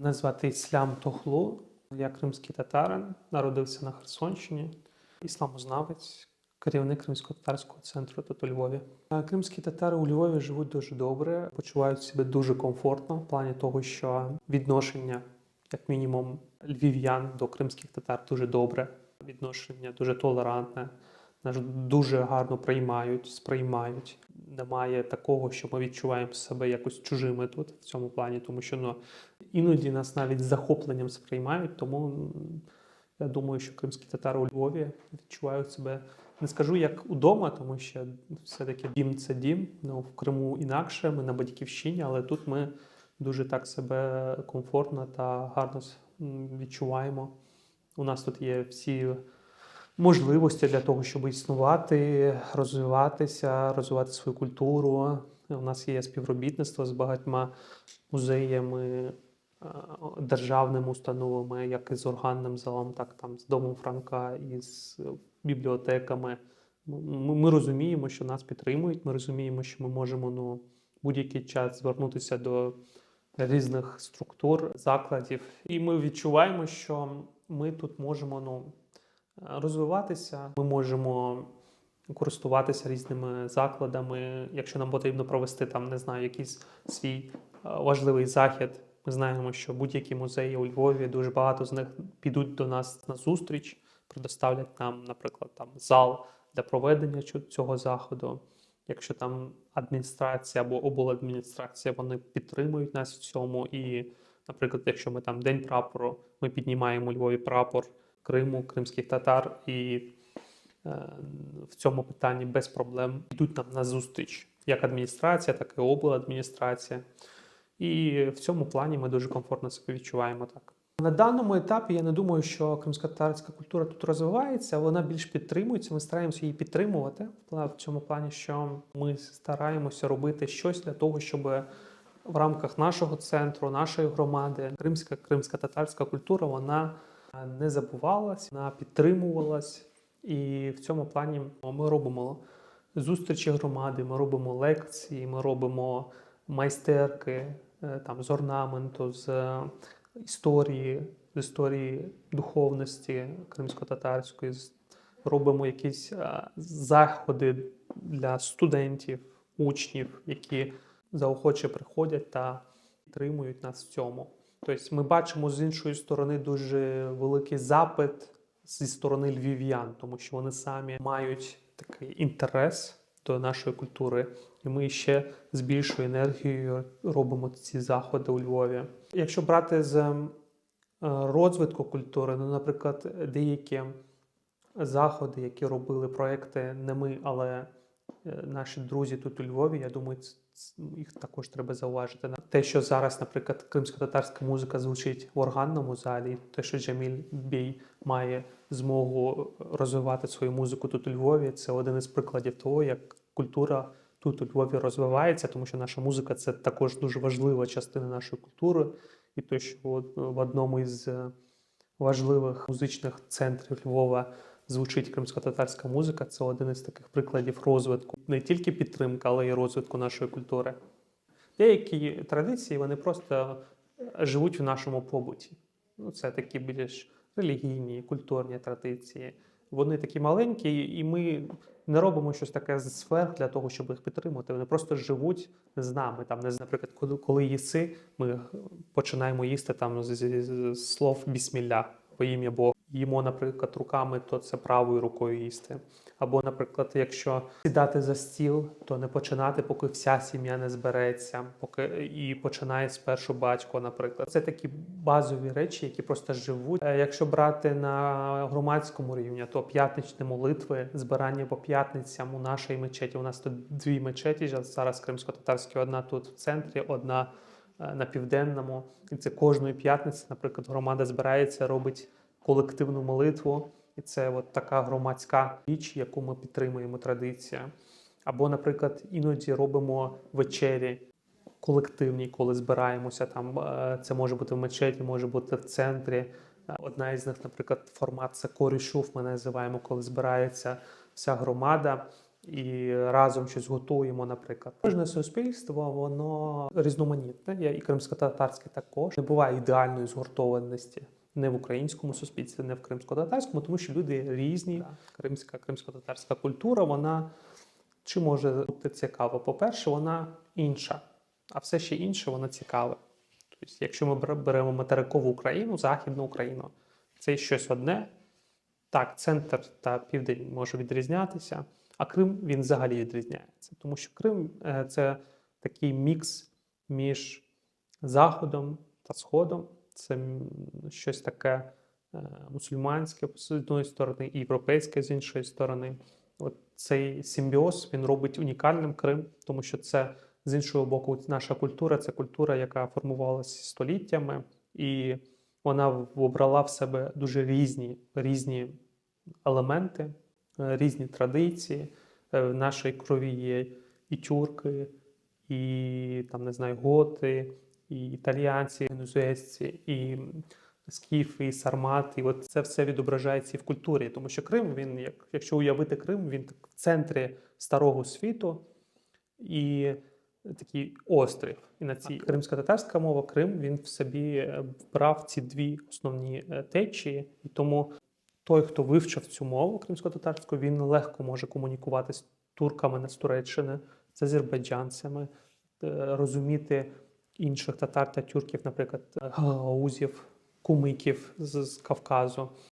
Мене звати Іслям Тохлу. Я кримський татарин, народився на Херсонщині, ісламознавець, керівник кримсько-татарського центру тут у Львові. Кримські татари у Львові живуть дуже добре, почувають себе дуже комфортно в плані того, що відношення, як мінімум, львів'ян до кримських татар дуже добре. Відношення дуже толерантне. Нас дуже гарно приймають, сприймають. Немає такого, що ми відчуваємо себе якось чужими тут в цьому плані, тому що ну, іноді нас навіть з захопленням сприймають. Тому я думаю, що кримські татари у Львові відчувають себе, не скажу як удома, тому що все-таки дім це дім. Ну, в Криму інакше, ми на батьківщині, але тут ми дуже так себе комфортно та гарно відчуваємо. У нас тут є всі можливості для того, щоб існувати, розвиватися, розвивати свою культуру. У нас є співробітництво з багатьма музеями, державними установами, як і з органним залом, так там з домом Франка і з бібліотеками. Ми, ми розуміємо, що нас підтримують. Ми розуміємо, що ми можемо ну, будь-який час звернутися до різних структур, закладів, і ми відчуваємо, що ми тут можемо ну, розвиватися. Ми можемо користуватися різними закладами. Якщо нам потрібно провести там, не знаю, якийсь свій е, важливий захід. Ми знаємо, що будь-які музеї у Львові дуже багато з них підуть до нас на зустріч, предоставлять нам, наприклад, там зал для проведення цього заходу. Якщо там адміністрація або обладміністрація, вони підтримують нас в цьому. І, наприклад, якщо ми там День прапору, ми піднімаємо у Львові прапор Криму, кримських татар, і е, в цьому питанні без проблем йдуть нам на зустріч як адміністрація, так і обладміністрація. І в цьому плані ми дуже комфортно себе відчуваємо так. На даному етапі я не думаю, що кримсько-татарська культура тут розвивається, вона більш підтримується. Ми стараємося її підтримувати в цьому плані, що ми стараємося робити щось для того, щоб в рамках нашого центру, нашої громади, кримська кримська татарська культура вона не забувалась, вона підтримувалась. І в цьому плані ми робимо зустрічі громади, ми робимо лекції, ми робимо майстерки там з орнаменту, з е, історії, з історії духовності кримсько-татарської. Робимо якісь е, заходи для студентів, учнів, які заохоче приходять та підтримують нас в цьому. Тобто ми бачимо з іншої сторони дуже великий запит зі сторони львів'ян, тому що вони самі мають такий інтерес до нашої культури, і ми ще з більшою енергією робимо ці заходи у Львові. Якщо брати з е, розвитку культури, ну, наприклад, деякі заходи, які робили проекти, не ми, але е, наші друзі тут у Львові, я думаю, їх також треба зауважити. Те, що зараз, наприклад, кримсько-татарська музика звучить в органному залі, те, що Джаміль Бій має змогу розвивати свою музику тут у Львові, це один із прикладів того, як культура тут у Львові розвивається, тому що наша музика це також дуже важлива частина нашої культури. І те, що в одному із е, важливих музичних центрів Львова звучить кримсько-татарська музика, це один із таких прикладів розвитку не тільки підтримки, але й розвитку нашої культури. Деякі традиції вони просто живуть в нашому побуті. Ну, це такі більш релігійні, культурні традиції. Вони такі маленькі, і ми не робимо щось таке з сфер для того, щоб їх підтримувати. Вони просто живуть з нами. Там, не наприклад, коли, їси, ми починаємо їсти там з слов бісмілля по ім'я Бога. Їмо, наприклад, руками, то це правою рукою їсти. Або, наприклад, якщо сідати за стіл, то не починати, поки вся сім'я не збереться, поки і починає спершу батько, наприклад. Це такі базові речі, які просто живуть. Е, Якщо брати на громадському рівні, то п'ятничні молитви, збирання по п'ятницям у нашій мечеті. У нас тут дві мечеті зараз кримсько-татарські, одна тут в центрі, одна е, на південному. І це кожної п'ятниці, наприклад, громада збирається, робить колективну молитву. І це от така громадська річ, яку ми підтримуємо, традиція. Або, наприклад, іноді робимо вечері колективні, коли збираємося. Там е, це може бути в мечеті, може бути в центрі. Одна із них, наприклад, формат це корішув, ми називаємо, коли збирається вся громада. і разом щось готуємо, наприклад. Кожне суспільство воно різноманітне, і кримсько-татарське також. Не буває ідеальної згуртованості. Не в українському суспільстві, не в кримсько-татарському, тому що люди різні. Кримська кримсько-татарська культура, вона чи може бути цікава? По-перше, вона інша, а все ще інше, вона цікаве. Тобто, якщо ми беремо материкову Україну, Західну Україну, це щось одне. Так, центр та південь може відрізнятися, а Крим він взагалі відрізняється, тому що Крим е, це такий мікс між Заходом та Сходом. Це щось таке е, мусульманське з одної сторони і європейське з іншої сторони. От цей симбіоз він робить унікальним Крим, тому що це з іншого боку, наша культура це культура, яка формувалася століттями, і вона в- обрала в себе дуже різні, різні елементи, е, різні традиції. Е, В нашій крові є і тюрки, і там не знаю, готи, і італіянці, і венезуельці, і скіфи, і сармати. І от це все відображається і в культурі, тому що Крим, він, як, якщо уявити Крим, він так в центрі старого світу і такий острів. І на цій кримсько-татарська мова, Крим, він в собі е, вбрав ці дві основні е, течії, і тому той, хто вивчив цю мову кримсько-татарську, він легко може комунікувати з турками з Туреччини, з азербайджанцями, е, розуміти інших татар та тюрків, наприклад, гагаузів, кумиків з, з Кавказу.